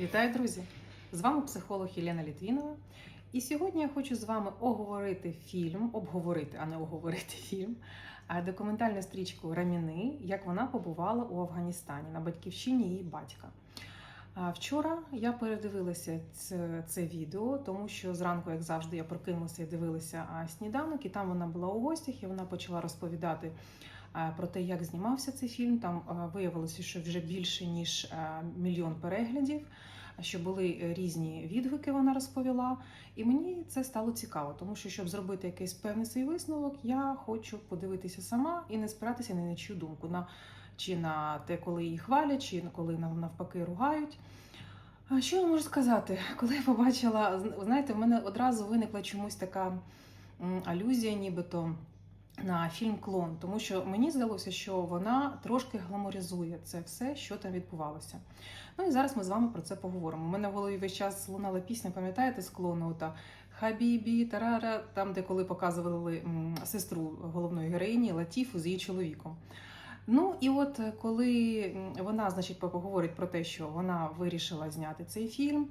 Вітаю, друзі! З вами психолог Єлена Літвінова. І сьогодні я хочу з вами оговорити фільм, обговорити, а не оговорити фільм, документальну стрічку Раміни, як вона побувала у Афганістані на батьківщині її батька. Вчора я передивилася це, це відео, тому що зранку, як завжди, я прокинулася і дивилася сніданок, і там вона була у гостях, і вона почала розповідати про те, як знімався цей фільм. Там виявилося, що вже більше ніж мільйон переглядів, що були різні відгуки, вона розповіла. І мені це стало цікаво, тому що, щоб зробити якийсь певний свій висновок, я хочу подивитися сама і не спиратися на чию думку. На чи на те, коли її хвалять, чи коли навпаки ругають. Що я можу сказати? Коли я побачила, знаєте, в мене одразу виникла чомусь така алюзія, нібито на фільм Клон, тому що мені здалося, що вона трошки гламоризує це все, що там відбувалося. Ну і зараз ми з вами про це поговоримо. У мене в голові весь час лунала пісня, пам'ятаєте, з клону та Хабібі, Тарара, там, де коли показували сестру головної героїні Латіфу з її чоловіком. Ну і от е, коли вона, значить, поговорить про те, що вона вирішила зняти цей фільм,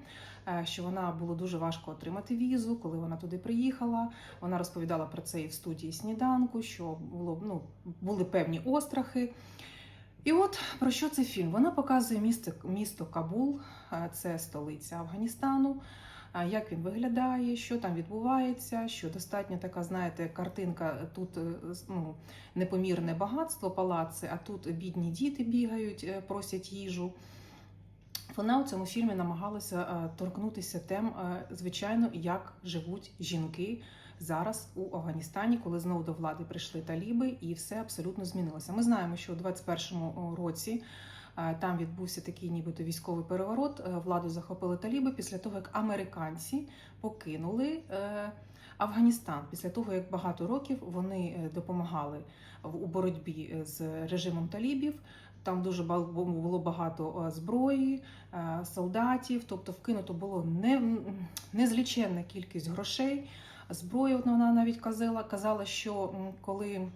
е, що вона було дуже важко отримати візу, коли вона туди приїхала. Вона розповідала про це і в студії сніданку, що було ну були певні острахи. І от про що цей фільм? Вона показує місто, місто Кабул, е, це столиця Афганістану. Як він виглядає, що там відбувається, що достатньо така, знаєте, картинка тут е, ну, непомірне багатство, палаци, а тут бідні діти бігають, е, просять їжу. Вона у цьому фільмі намагалася е, торкнутися тем, е, звичайно, як живуть жінки зараз у Афганістані, коли знову до влади прийшли таліби, і все абсолютно змінилося. Ми знаємо, що у 21-му році е, там відбувся такий, нібито військовий переворот. е, Владу захопили таліби після того, як американці покинули. е, Афганістан після того, як багато років вони е, допомагали у боротьбі з режимом талібів. Там дуже було багато зброї, солдатів, тобто вкинуто було не, незліченна кількість грошей. Зброї вона навіть казала, казала, що коли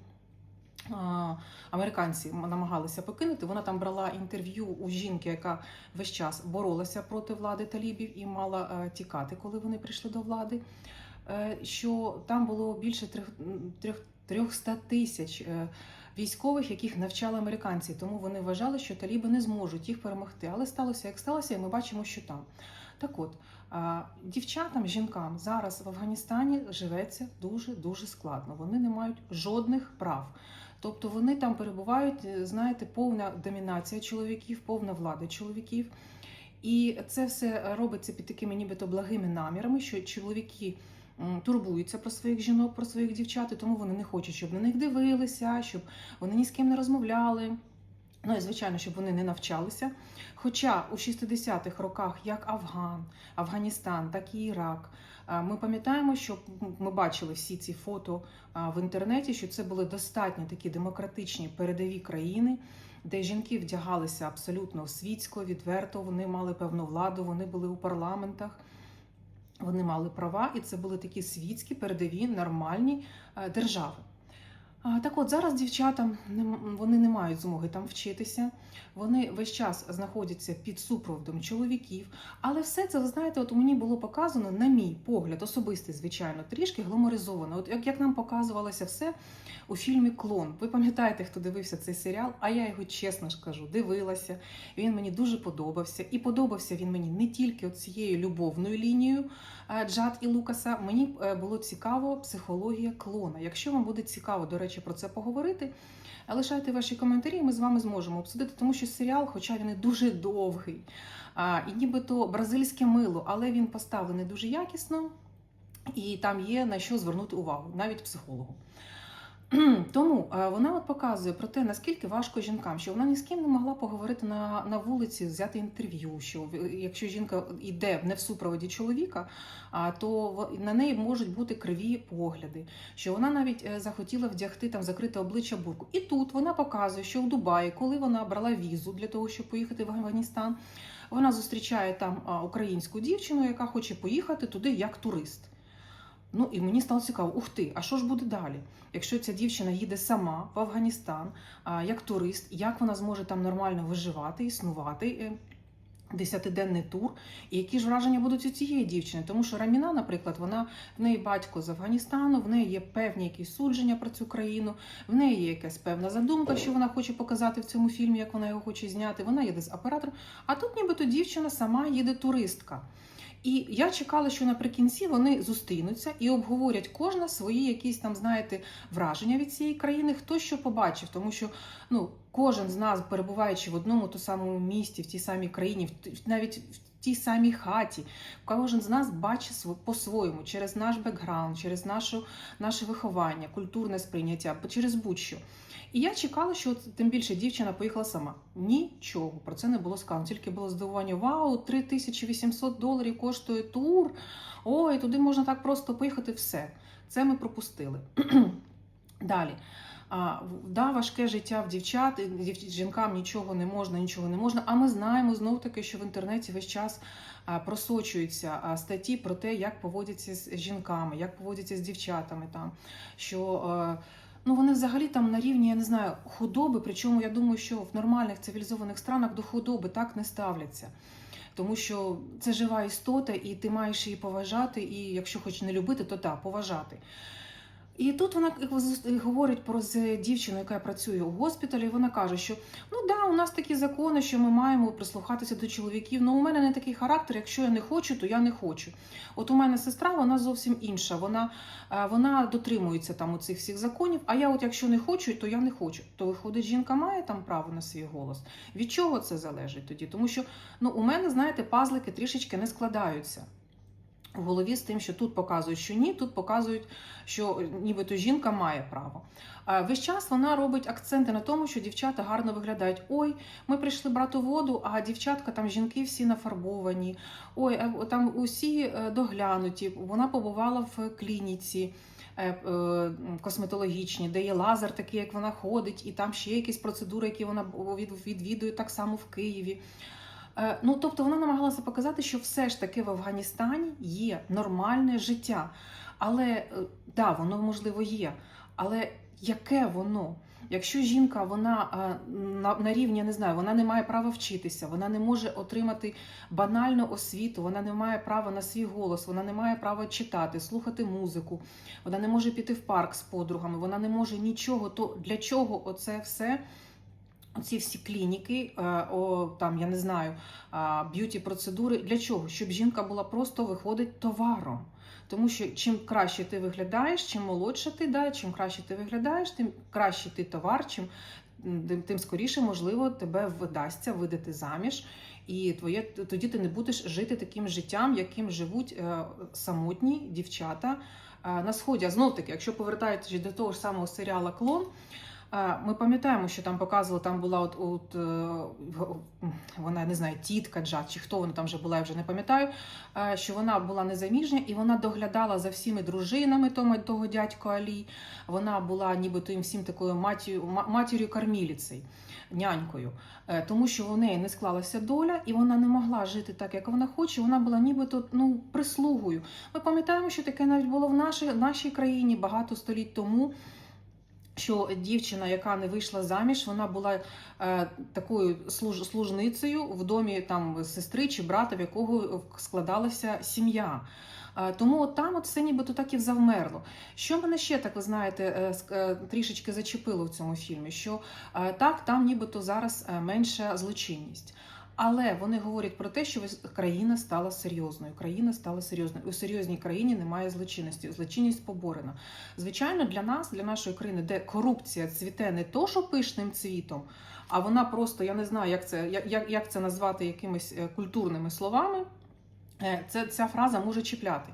американці намагалися покинути, вона там брала інтерв'ю у жінки, яка весь час боролася проти влади талібів і мала е, тікати, коли вони прийшли до влади. Е, Що там було більше трьох, трьох, 300 тисяч е, військових, яких навчали американці, тому вони вважали, що таліби не зможуть їх перемогти. Але сталося як сталося, і ми бачимо, що там. Так от, дівчатам, жінкам зараз в Афганістані живеться дуже дуже складно. Вони не мають жодних прав. Тобто вони там перебувають, е, знаєте, повна домінація чоловіків, повна влада чоловіків. І це все робиться під такими нібито благими намірами, що чоловіки турбуються про своїх жінок, про своїх дівчат, і тому вони не хочуть, щоб на них дивилися, щоб вони ні з ким не розмовляли. Ну і звичайно, щоб вони не навчалися. Хоча у 60-х роках як Афган, Афганістан, так і Ірак. Ми пам'ятаємо, що ми бачили всі ці фото в інтернеті, що це були достатньо такі демократичні передові країни, де жінки вдягалися абсолютно світсько, відверто. Вони мали певну владу, вони були у парламентах. Вони мали права, і це були такі світські, передові, нормальні е, держави. Так от зараз дівчатам вони не мають змоги там вчитися. Вони весь час знаходяться під супроводом чоловіків. Але все це, ви знаєте, от мені було показано, на мій погляд, особистий, звичайно, трішки гламоризовано. От як, як нам показувалося все у фільмі Клон. Ви пам'ятаєте, хто дивився цей серіал? А я його чесно ж кажу, дивилася. Він мені дуже подобався. І подобався він мені не тільки цією любовною лінією Джад і Лукаса. Мені е, було цікаво психологія клона. Якщо вам буде цікаво, до речі, про це поговорити. е, Лишайте ваші коментарі, ми з вами зможемо обсудити, тому що серіал, хоча він і дуже довгий, і нібито бразильське мило, але він поставлений дуже якісно, і там є на що звернути увагу, навіть психологу. Тому е, вона от показує про те, наскільки важко жінкам, що вона ні з ким не могла поговорити на, на вулиці, взяти інтерв'ю. Що якщо жінка йде не в супроводі чоловіка, то на неї можуть бути криві погляди. Що вона навіть е, захотіла вдягти там закрите обличчя бурку. І тут вона показує, що в Дубаї, коли вона брала візу для того, щоб поїхати в Афганістан, вона зустрічає там українську дівчину, яка хоче поїхати туди як турист. Ну і мені стало цікаво, ух ти, а що ж буде далі? Якщо ця дівчина їде сама в Афганістан як турист, як вона зможе там нормально виживати, існувати? Е, Десятиденний тур, і які ж враження будуть у цієї дівчини? Тому що Раміна, наприклад, вона в неї батько з Афганістану, в неї є певні якісь судження про цю країну, в неї є якась певна задумка, що вона хоче показати в цьому фільмі, як вона його хоче зняти. Вона їде з оператором. А тут, нібито, дівчина сама їде туристка. І я чекала, що наприкінці вони зустрінуться і обговорять кожна свої якісь там, знаєте, враження від цієї країни, хто що побачив, тому що ну кожен з нас, перебуваючи в одному то самому місті, в тій самій країні, навіть в тій самій хаті, кожен з нас бачить св- по-своєму через наш бекграунд, через нашу, наше виховання, культурне сприйняття, через будь-що. І я чекала, що тим більше дівчина поїхала сама. Нічого про це не було сказано. Тільки було здивування: вау, 3800 доларів коштує тур. Ой, туди можна так просто поїхати. Все. Це ми пропустили. Далі. Да, важке життя в дівчат, дів- жінкам нічого не можна, нічого не можна. А ми знаємо знов таки, що в інтернеті весь час просочуються статті про те, як поводяться з жінками, як поводяться з дівчатами там. Що ну вони взагалі там на рівні, я не знаю, худоби. Причому я думаю, що в нормальних цивілізованих странах до худоби так не ставляться. Тому що це жива істота, і ти маєш її поважати, і якщо хоч не любити, то так, поважати. І тут вона говорить про з дівчину, яка працює у госпіталі. Вона каже, що ну да, у нас такі закони, що ми маємо прислухатися до чоловіків. Ну у мене не такий характер. Якщо я не хочу, то я не хочу. От у мене сестра, вона зовсім інша. Вона, е, вона дотримується там у цих всіх законів. А я, от якщо не хочу, то я не хочу. То виходить, жінка має там право на свій голос. Від чого це залежить тоді? Тому що ну у мене, знаєте, пазлики трішечки не складаються. В голові з тим, що тут показують, що ні, тут показують, що нібито жінка має право. А Весь час вона робить акценти на тому, що дівчата гарно виглядають. Ой, ми прийшли брати воду, а дівчатка там жінки всі нафарбовані. Ой, там усі е, доглянуті. Вона побувала в клініці. е, е, Косметологічні, де є лазер, такий, як вона ходить, і там ще якісь процедури, які вона від- відвідує так само в Києві. Е, Ну, тобто вона намагалася показати, що все ж таки в Афганістані є нормальне життя. Але е, да, воно можливо є. Але яке воно? Якщо жінка вона е, на, на рівні, не знаю, вона не має права вчитися, вона не може отримати банальну освіту, вона не має права на свій голос, вона не має права читати, слухати музику, вона не може піти в парк з подругами, вона не може нічого. То для чого оце все? Оці всі клініки, е, о, там я не знаю, б'юті процедури для чого? Щоб жінка була просто виходить товаром. Тому що чим краще ти виглядаєш, чим молодша ти, да, чим краще ти виглядаєш, тим краще ти товар, чим тим скоріше, можливо, тебе вдасться видати заміж, і твоє тоді ти не будеш жити таким життям, яким живуть е, самотні дівчата е, на сході. А знов таки, якщо повертаєтесь до того ж самого серіала Клон. Ми пам'ятаємо, що там показували, там була от, от е, вона не знаю, тітка Джад, чи хто вона там вже була, я вже не пам'ятаю. е, Що вона була незаміжня і вона доглядала за всіми дружинами того, того дядько Алі. Вона була нібито їм всім такою матір'ю, ма- матір'ю корміліцею, нянькою, Е, тому що в неї не склалася доля, і вона не могла жити так, як вона хоче. Вона була нібито ну, прислугою. Ми пам'ятаємо, що таке навіть було в нашій, нашій країні багато століть тому що дівчина, яка не вийшла заміж, вона була е, такою служ, служницею в домі там сестри чи брата, в якого складалася сім'я. Е, Тому от там от все нібито так і завмерло. Що мене ще так, ви знаєте, е, е, трішечки зачепило в цьому фільмі? Що е, так, там нібито зараз менша злочинність. Але вони говорять про те, що країна стала серйозною. Країна стала серйозною. У серйозній країні немає злочинності. Злочинність поборена. Звичайно, для нас, для нашої країни, де корупція цвіте не то, що пишним цвітом, а вона просто, я не знаю, як це, як, як- це назвати якимись е, культурними словами. е, Це, ця фраза може чіпляти.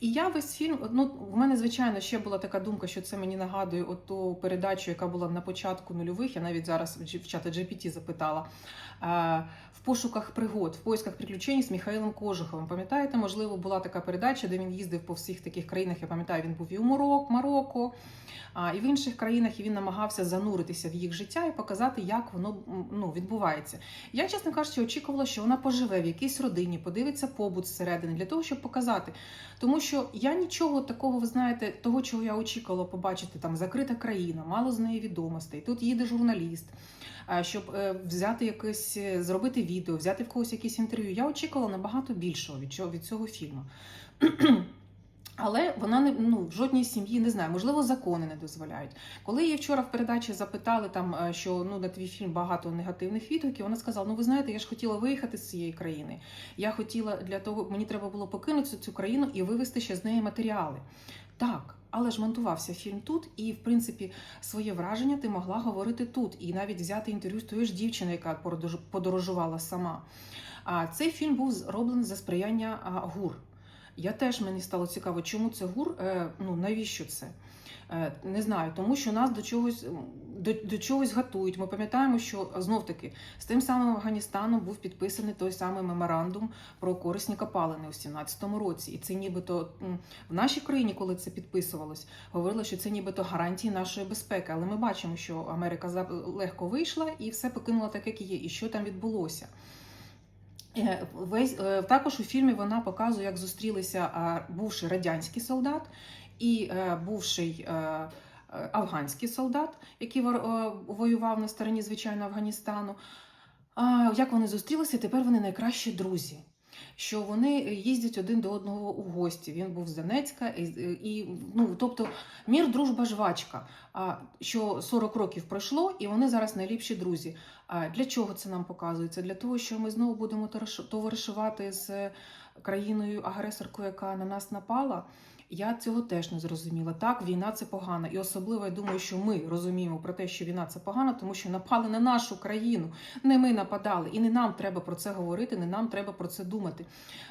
І я весь фільм, ну в мене звичайно ще була така думка, що це мені нагадує от ту передачу, яка була на початку нульових. Я навіть зараз в чата GPT запитала. В пошуках пригод, в поисках приключень з Михайлом Кожуховим. Пам'ятаєте, можливо, була така передача, де він їздив по всіх таких країнах. Я пам'ятаю, він був і у Марок, Марокко, а, і в інших країнах і він намагався зануритися в їх життя і показати, як воно ну, відбувається. Я, чесно кажучи, очікувала, що вона поживе в якійсь родині, подивиться побут зсередини для того, щоб показати. Тому що я нічого такого, ви знаєте, того, чого я очікувала побачити, там закрита країна, мало з неї відомостей. Тут їде журналіст. Щоб е, взяти якесь, е, зробити відео, взяти в когось якесь інтерв'ю. Я очікувала набагато більшого від цього, від цього фільму. Але вона не ну в жодній сім'ї не знаю, можливо, закони не дозволяють. Коли її вчора в передачі запитали там, е, що ну на твій фільм багато негативних відгуків, вона сказала: Ну ви знаєте, я ж хотіла виїхати з цієї країни. Я хотіла для того, мені треба було покинути цю країну і вивезти ще з неї матеріали. Так, але ж монтувався фільм тут, і в принципі своє враження ти могла говорити тут, і навіть взяти інтерв'ю з тою ж дівчиною, яка подорожувала сама. А цей фільм був зроблений за сприяння ГУР. Я теж мені стало цікаво, чому це ГУР, е, ну навіщо це? Е, Не знаю, тому що нас до чогось до, до чогось готують. Ми пам'ятаємо, що знов таки з тим самим Афганістаном був підписаний той самий меморандум про корисні копалини у 17-му році. І це нібито в нашій країні, коли це підписувалось, говорили, що це нібито гарантії нашої безпеки. Але ми бачимо, що Америка легко вийшла і все покинула так, як є. І що там відбулося? Е, Весь е, також у фільмі вона показує, як зустрілися бувший радянський солдат і е, бувший е, е, афганський солдат, який воював на стороні звичайно Афганістану. А, Як вони зустрілися, тепер вони найкращі друзі. Що вони їздять один до одного у гості. Він був з Донецька, і, і ну тобто мір, дружба, жвачка. А що 40 років пройшло, і вони зараз найліпші друзі. А для чого це нам показується? Для того, що ми знову будемо товариш- товаришувати з країною агресоркою, яка на нас напала. Я цього теж не зрозуміла. Так, війна це погано. І особливо я думаю, що ми розуміємо про те, що війна це погано, тому що напали на нашу країну. Не ми нападали, і не нам треба про це говорити, не нам треба про це думати.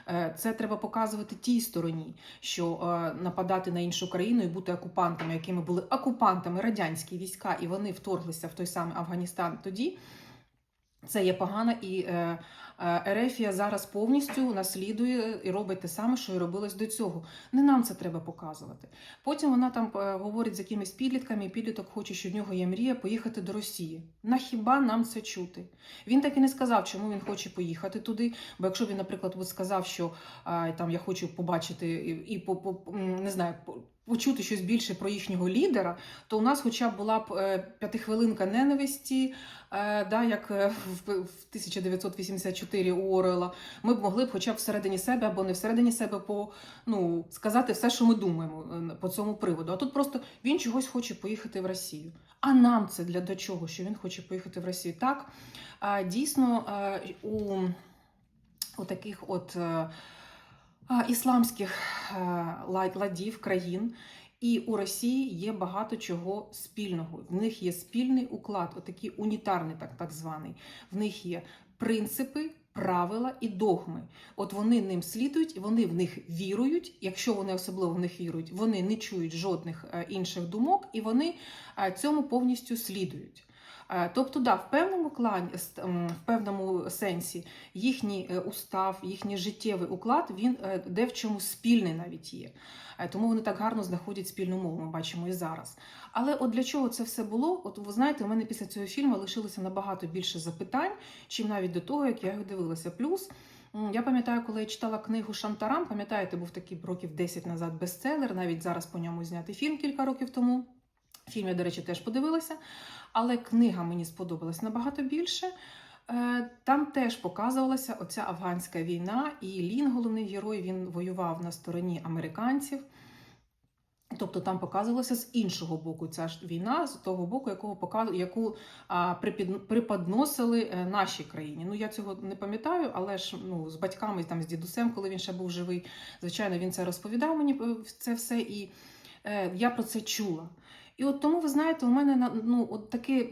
Е, Це треба показувати тій стороні, що е, нападати на іншу країну і бути окупантами, якими були окупантами радянські війська, і вони вторглися в той самий Афганістан тоді. Це є погано, і е, Е, Ерефія зараз повністю наслідує і робить те саме, що й робилось до цього. Не нам це треба показувати. Потім вона там е, говорить з якимись підлітками, і підліток хоче, що в нього є мрія поїхати до Росії. На хіба нам це чути? Він так і не сказав, чому він хоче поїхати туди. Бо якщо він, наприклад, сказав, що там я хочу побачити і по, не знаю, почути щось більше про їхнього лідера, то у нас, хоча б була б е, п'ятихвилинка ненависті, да, як в 1984 4 Орела, ми б могли б, хоча б всередині себе або не всередині себе, по ну сказати все, що ми думаємо е, по цьому приводу. А тут просто він чогось хоче поїхати в Росію. А нам це для до чого? Що він хоче поїхати в Росію? Так а, дійсно у, у таких от. Е, ісламських е, ладів країн і у Росії є багато чого спільного. В них є спільний уклад, отакий унітарний, так, так званий. В них є принципи, правила і догми. От вони ним слідують, вони в них вірують. Якщо вони особливо в них вірують, вони не чують жодних е, інших думок, і вони е, цьому повністю слідують. Е, Тобто, да, в певному клані, в певному сенсі їхній е, устав, їхній життєвий уклад, він е, де в чому спільний навіть є. Тому вони так гарно знаходять спільну мову, ми бачимо і зараз. Але от для чого це все було? От ви знаєте, у мене після цього фільму лишилося набагато більше запитань, чим навіть до того, як я його дивилася. Плюс я пам'ятаю, коли я читала книгу Шантарам, пам'ятаєте, був такий років 10 назад бестселер, навіть зараз по ньому знятий фільм кілька років тому. Фільм я, до речі, теж подивилася, але книга мені сподобалась набагато більше. Е, Там теж показувалася оця афганська війна, і Лін, головний герой, він воював на стороні американців. Тобто там показувалося з іншого боку ця ж війна, з того боку, якого показу, яку а, припід, приподносили е, нашій країні. Ну я цього не пам'ятаю, але ж ну з батьками, там з дідусем, коли він ще був живий, звичайно, він це розповідав мені е, це все, і е, я про це чула. І от тому, ви знаєте, у мене ну, от таке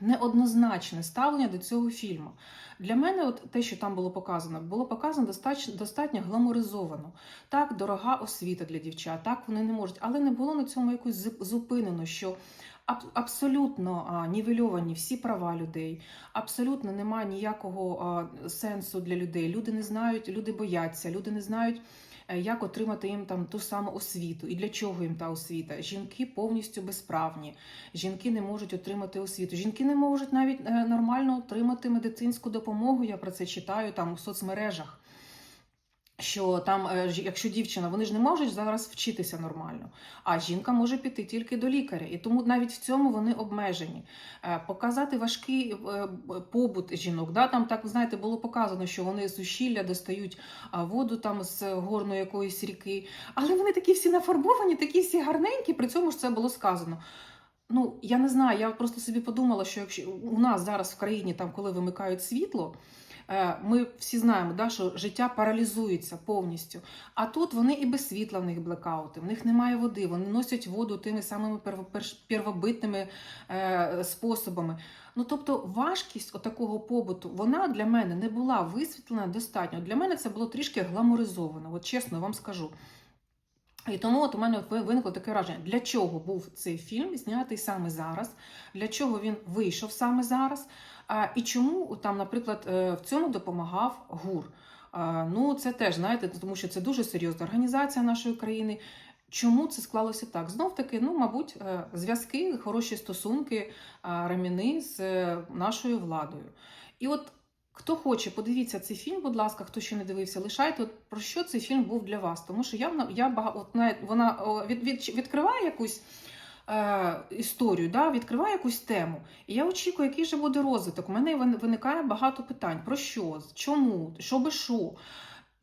неоднозначне ставлення до цього фільму. Для мене, от те, що там було показано, було показано достатньо, достатньо гламоризовано. Так, дорога освіта для дівчат, так вони не можуть, але не було на цьому якось зуп- зупинено, що абсолютно а, нівельовані всі права людей, абсолютно немає ніякого сенсу для людей. Люди не знають, люди бояться, люди не знають. е, Як отримати їм там ту саму освіту і для чого їм та освіта? Жінки повністю безправні. Жінки не можуть отримати освіту. Жінки не можуть навіть е, нормально отримати медицинську допомогу. Я про це читаю там у соцмережах. Що там, е, якщо дівчина, вони ж не можуть зараз вчитися нормально, а жінка може піти тільки до лікаря, і тому навіть в цьому вони обмежені. Е, Показати важкий е, побут жінок. Да? Там так знаєте, було показано, що вони з ущілля достають воду там з горної якоїсь ріки. Але вони такі всі нафарбовані, такі всі гарненькі. При цьому ж це було сказано. Ну, я не знаю, я просто собі подумала, що якщо у нас зараз в країні, там, коли вимикають світло, ми всі знаємо, да, що життя паралізується повністю. А тут вони і без світла, в них блекаути, в них немає води, вони носять воду тими самими перво- первобитними е, способами. Ну, тобто, важкість отакого побуту, вона для мене не була висвітлена достатньо. Для мене це було трішки гламоризовано, от чесно вам скажу. І тому от у мене виникло таке враження, для чого був цей фільм знятий саме зараз, для чого він вийшов саме зараз, і чому там, наприклад, е, в цьому допомагав ГУР. Ну, це теж, знаєте, тому що це дуже серйозна організація нашої країни. Чому це склалося так? Знов таки, ну, мабуть, е, зв'язки, хороші стосунки Раміни з е, нашою владою. І от Хто хоче, подивіться цей фільм, будь ласка, хто ще не дивився, лишайте, от про що цей фільм був для вас. Тому що я, я бага- от, навіть вона від, від, відкриває якусь е, історію, да, відкриває якусь тему. І я очікую, який же буде розвиток. У мене виникає багато питань: про що, чому, що би що.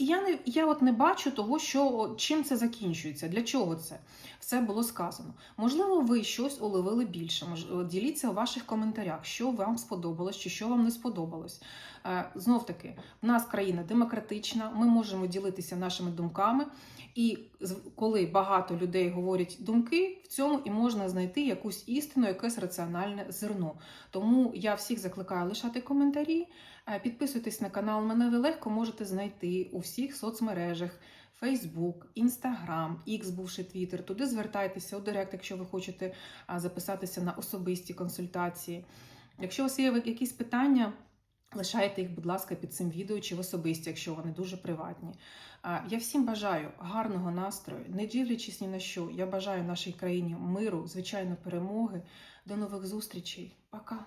І я не я от не бачу того, що чим це закінчується, для чого це все було сказано. Можливо, ви щось уловили більше. Мож, діліться у ваших коментарях, що вам сподобалось чи що вам не сподобалось. Е, знов таки, в нас країна демократична, ми можемо ділитися нашими думками, і коли багато людей говорять думки, в цьому і можна знайти якусь істину, якесь раціональне зерно. Тому я всіх закликаю лишати коментарі. Е, Підписуйтесь на канал, мене ви легко можете знайти у всіх соцмережах. Facebook, Instagram, X, бувши Twitter. Туди звертайтеся у Директ, якщо ви хочете записатися на особисті консультації. Якщо у вас є якісь питання, лишайте їх, будь ласка, під цим відео чи в особисті, якщо вони дуже приватні. Я всім бажаю гарного настрою, не дивлячись ні на що. Я бажаю нашій країні миру, звичайно, перемоги. До нових зустрічей. Пока!